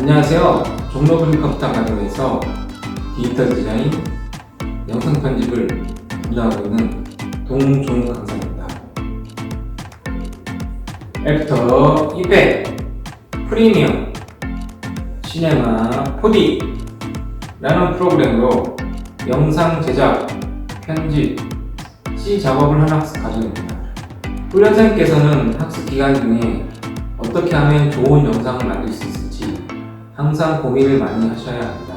안녕하세요. 종로그린 컴퓨터 아카데미에서 디지털 디자인, 영상 편집을 분야하고 있는 동종 강사입니다. 애프터 이펙, 프리미엄, 시네마 4D라는 프로그램으로 영상 제작, 편집, 시 작업을 하는 학습 과정입니다. 훈련생께서는 학습 기간 중에 어떻게 하면 좋은 영상을 만들 수 있을지 항상 고민을 많이 하셔야 합니다.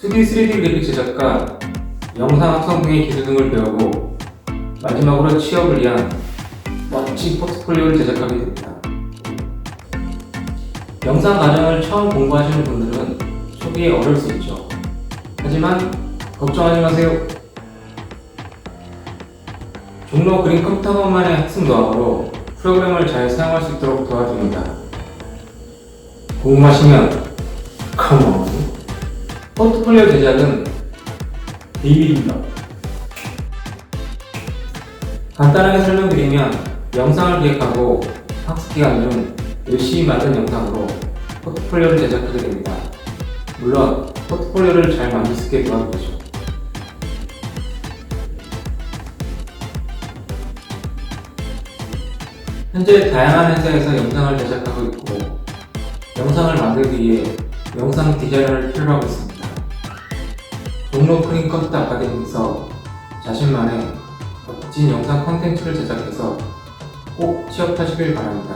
(2D) (3D) 그래픽 제작과 영상 합성 등의 기술 등을 배우고 마지막으로 취업을 위한 멋진 포트폴리오를 제작하게 됩니다. 영상 과정을 처음 공부하시는 분들은 초기에 어려울 수 있죠. 하지만 걱정하지 마세요. 종로 그린 컴퓨터만의 학습 노하우로 프로그램을 잘 사용할 수 있도록 도와줍니다. 궁금하시면 컴온. 포트폴리오 제작은 비밀입니다. 간단하게 설명드리면 영상을 기획하고 학습 기간 중 열심히 만든 영상으로 포트폴리오를 제작하게 됩니다. 물론 포트폴리오를 잘 만들 수 있게 도와주죠. 현재 다양한 회사에서 영상을 제작하고 있고 영상을 만들기 위해 영상 디자이너를 필요로 하고 있습니다. 종로 프린 컴퓨터 아카데미에서 자신만의 멋진 영상 콘텐츠를 제작해서 꼭 취업하시길 바랍니다.